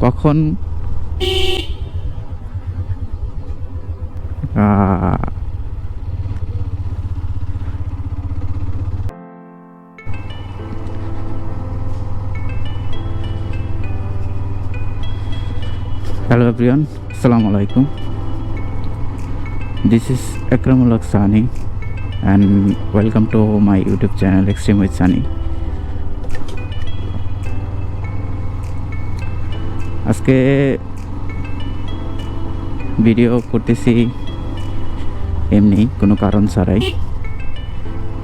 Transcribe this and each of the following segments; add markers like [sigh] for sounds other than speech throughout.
কখন? Hello everyone আসসালামু আলাইকুম this is Ekramul Haque Sunny and welcome to my YouTube channel extreme with Sunny আজকে video করতেছি এমনি, কোনো কারণ ছাড়াই।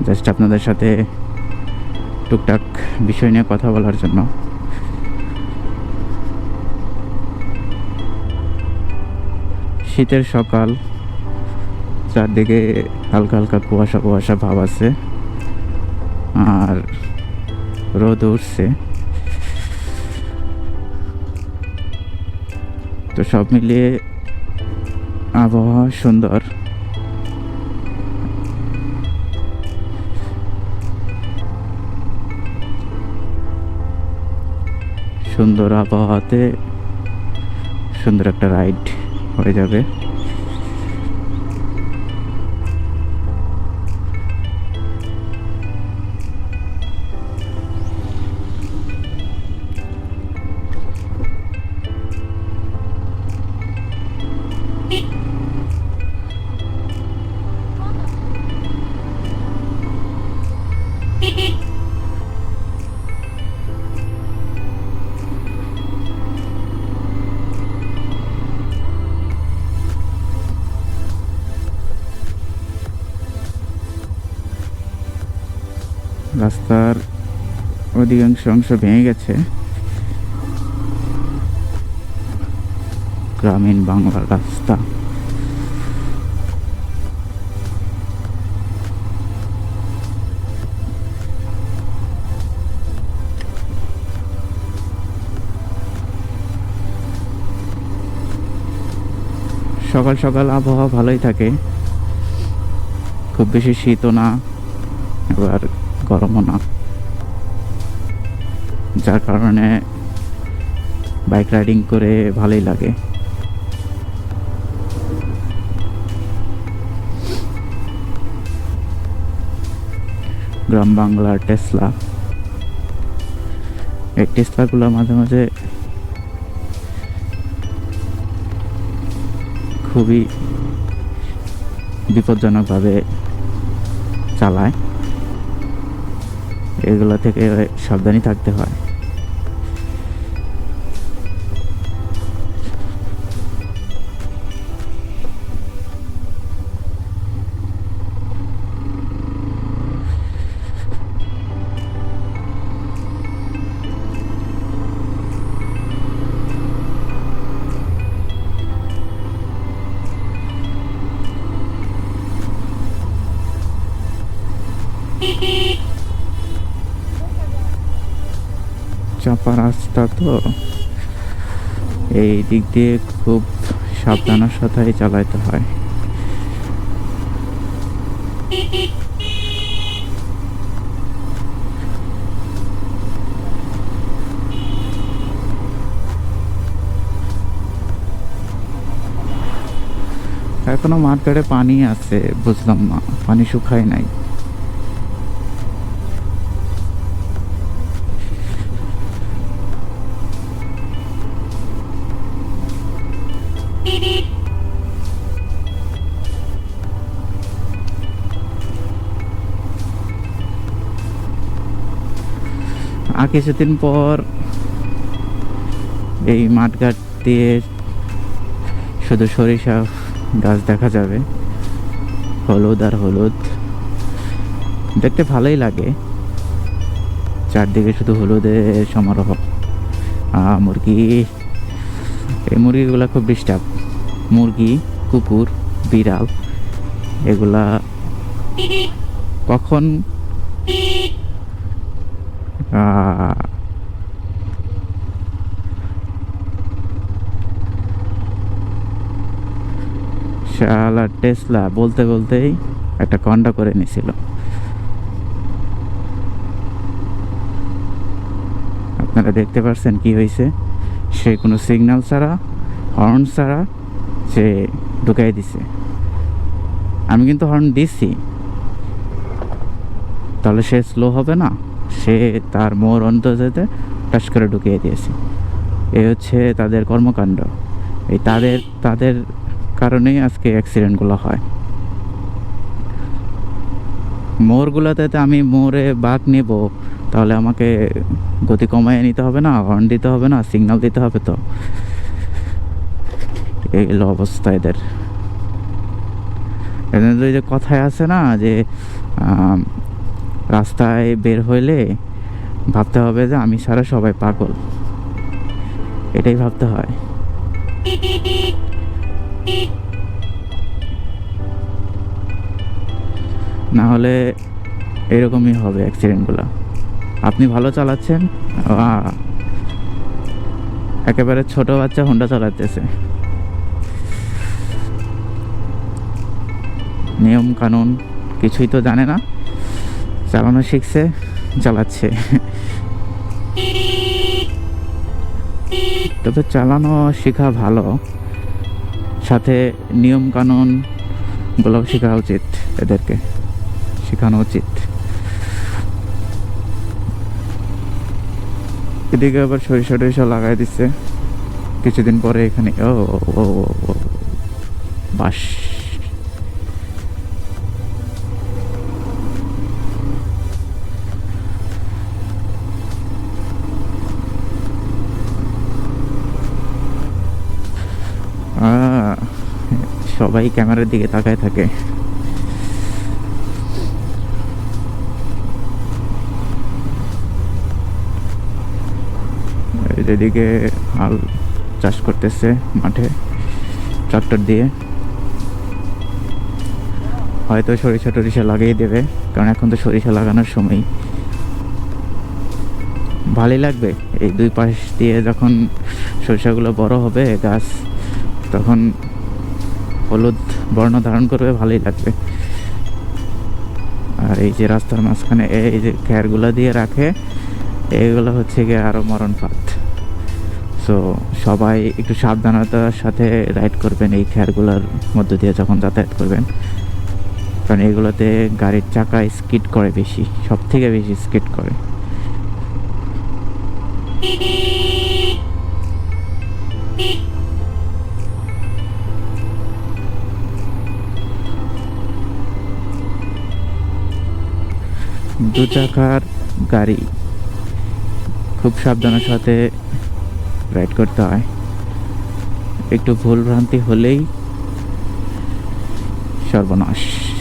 জাস্ট আপনাদের সাথে টুকটাক বিষয় নিয়ে কথা বলার জন্য। শীতের সকাল, চারদিকে হালকা হালকা কুয়াশা কুয়াশা ভাব আছে, আর রোদ উঠছে। তো সব মিলিয়ে আবহাওয়া সুন্দর। সুন্দর আবহাওয়াতে সুন্দর একটা রাইড হয়ে যাবে। রাস্তার অধিকাংশ অংশ ভেঙে গেছে। গ্রামীণ বাংলার রাস্তা। সকাল সকাল আবহাওয়া ভালোই থাকে। খুব বেশি শীতও না। এবার গরমও না। যার কারণে বাইক রাইডিং করে ভালোই লাগে। গ্রাম বাংলার টেসলা। এই টেসলাগুলো মাঝে মাঝে খুবই বিপজ্জনকভাবে চালায়। এগুলো থেকে সাবধানী থাকতে হয়। [laughs] চাপা রাস্তা তো এই দিক দিয়ে খুব সাবধানের সাথে চালাইতে হয়। এখনও মার্কেটে পানি আছে, বুঝলাম না, পানি শুকায় নাই। আর কিছুদিন পর এই মাঠঘাট দিয়ে শুধু সরিষা গাছ দেখা যাবে। হলুদ আর হলুদ। দেখতে ভালোই লাগে। চারদিকে শুধু হলুদের সমারোহ। মুরগি। এই মুরগিগুলো খুব ডিস্টার্ব। মুরগি, কুকুর, বিড়াল, এগুলা কখন শালা টেসলা, বলতে বলতেই একটা কন্ডা করে নিছিল। আপনারা দেখতে পাচ্ছেন কি হয়েছে সে কোনো সিগন্যাল ছাড়া হর্ন ছাড়া সে ঢুকাই দিছে। আমি কিন্তু হর্ন দিছি। তাহলে সে স্লো হবে না? সে তার মোর অন্তর্জাতে টাচ করে ঢুকিয়ে দিয়েছে। এই হচ্ছে তাদের কর্মকাণ্ড। এই তাদের তাদের কারণেই আজকে অ্যাক্সিডেন্টগুলো হয়। মোড়গুলোতে তো আমি মোড়ে বাঘ নেব, তাহলে আমাকে গতি কমায় নিতে হবে না হর্ন দিতে হবে না সিগন্যাল দিতে হবে তো। এই হলো অবস্থা এদের। এদের যে কথায় আছে না যে রাস্তায় বের হইলে ভাবতে হবে যে আমি সারা সবাই পাগল। এটাই ভাবতে হয়। না হলে এরকমই হবে অ্যাক্সিডেন্টগুলো। আপনি ভালো চালাচ্ছেন একেবারে ছোট বাচ্চা হোন্ডা চালাতেছে। নিয়ম কানুন কিছুই তো জানে না। চালানো শিখছে চালাচ্ছে তবে চালানো শেখা ভালো। সাথে নিয়ম কানুনগুলো শেখা উচিত এদেরকে। শেখানো উচিত। এদিকে আবার সরিষা টরিষা লাগাই দিচ্ছে। কিছুদিন পরে এখানে ও, ও, বাস সবাই ক্যামেরার দিকে তাকায় থাকে। এই যেদিকে হাল চাষ করতেছে মাঠে, ট্রাক্টর দিয়ে। হয়তো সরিষা টরিষা লাগিয়ে দেবে, কারণ এখন তো সরিষা লাগানোর সময়। ভালোই লাগবে, এই দুই পাশ দিয়ে যখন সরিষাগুলো বড় হবে, গাছ, তখন হলুদ বর্ণ ধারণ করবে, ভালোই লাগবে। আর এই যে রাস্তার মাঝখানে এই যে খ্যারগুলো দিয়ে রাখে এইগুলো হচ্ছে গিয়ে আরও মরণ পাত। সো সবাই একটু সাবধানতার সাথে রাইড করবেন এই খ্যারগুলোর মধ্য দিয়ে যখন যাতায়াত করবেন। কারণ এগুলোতে গাড়ির চাকা স্কিড করে বেশি সব থেকে বেশি স্কিড করে। দু চাকার গাড়ি। খুব সাবধানের সাথে রাইড করতে হয়। একটু ভুল ভ্রান্তি হলেই সর্বনাশ।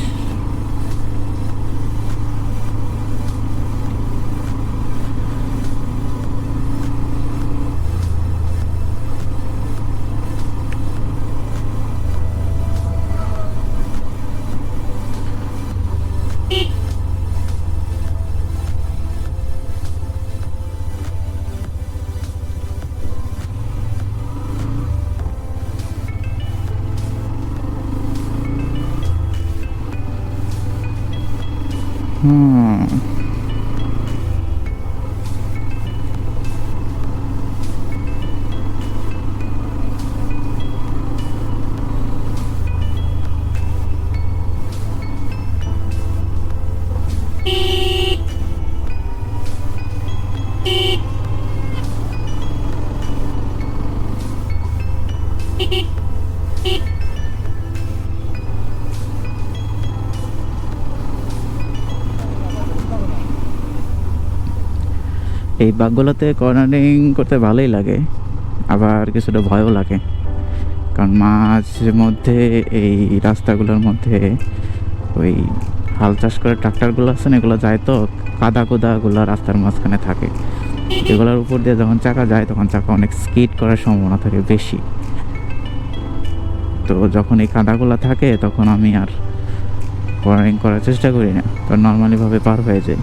বাঘগুলোতে কর্নারিং করতে ভালোই লাগে, আবার কিছুটা ভয়ও লাগে। কারণ মাঝে মধ্যে এই রাস্তাগুলোর মধ্যে ওই হাল চাষ করে ট্রাক্টরগুলো আছে না, এগুলো যায় তো কাদা কুদাগুলো রাস্তার মাঝখানে থাকে। এগুলোর উপর দিয়ে যখন চাকা যায়, তখন চাকা অনেক স্কিড করার সম্ভাবনা থাকে বেশি। তো যখন এই কাদাগুলো থাকে, তখন আমি আর কর্নারিং করার চেষ্টা করি না। কারণ নর্মালিভাবে পার হয়ে যায়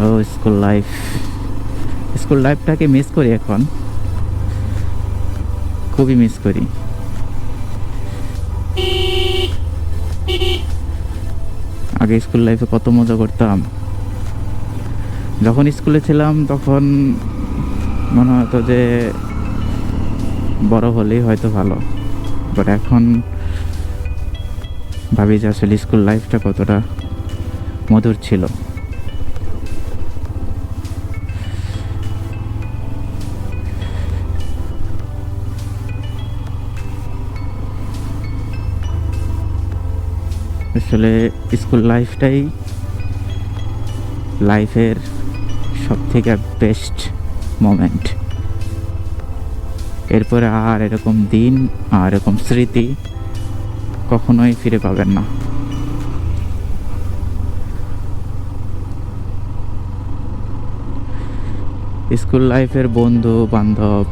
ও স্কুল লাইফ স্কুল লাইফটাকে মিস করি এখন খুবই মিস করি আগে স্কুল লাইফে কত মজা করতাম। যখন স্কুলে ছিলাম তখন মনে হতো যে বড় হলেই হয়তো ভালো। বাট এখন ভাবি যে আসলে স্কুল লাইফটা কতটা মধুর ছিল। আসলে স্কুল লাইফটাই লাইফের সব থেকে বেস্ট মোমেন্ট এরপরে আর এরকম দিন আর এরকম স্মৃতি কখনোই ফিরে পাবেন না। স্কুল লাইফের বন্ধু বান্ধব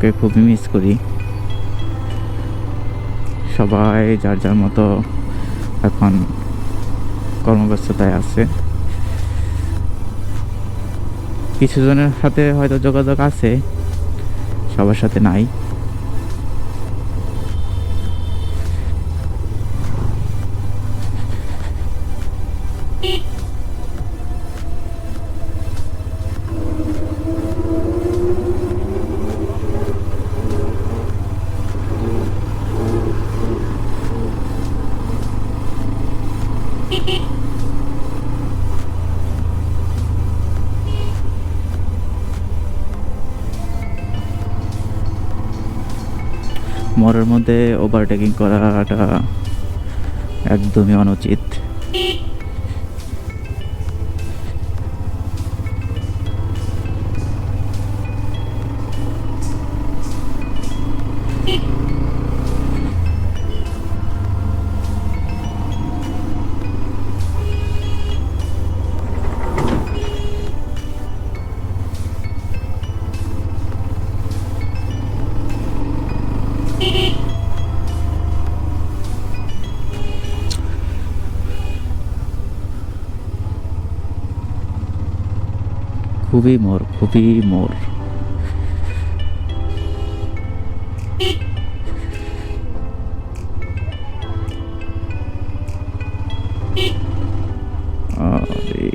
কে খুবই মিস করি। সবাই যার যার মতো এখন কর্মব্যস্ততায় আছে। কিছু জনের সাথে হয়তো যোগাযোগ আছে, সবার সাথে নাই। মোড়ের মধ্যে ওভারটেকিং করাটা একদমই অনুচিত। খুবই মোর খুবই মোর আরে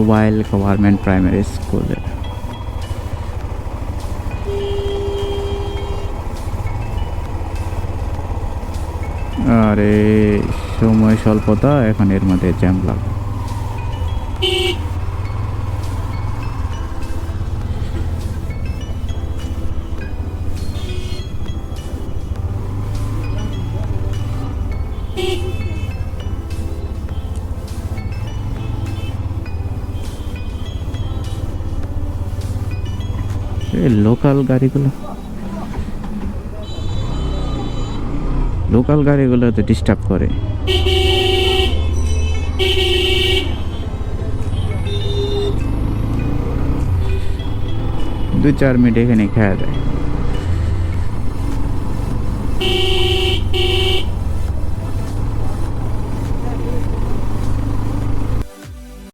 ডোবাইল গভর্নমেন্ট প্রাইমারি স্কুলে আরে সময় স্বল্পতা এখন এর মধ্যে জ্যাম লাগ লোকাল গাড়িগুলো। লোকাল গাড়িগুলো তো ডিস্টার্ব করে। দু চার মিনিট এখানে খেয়া যায়।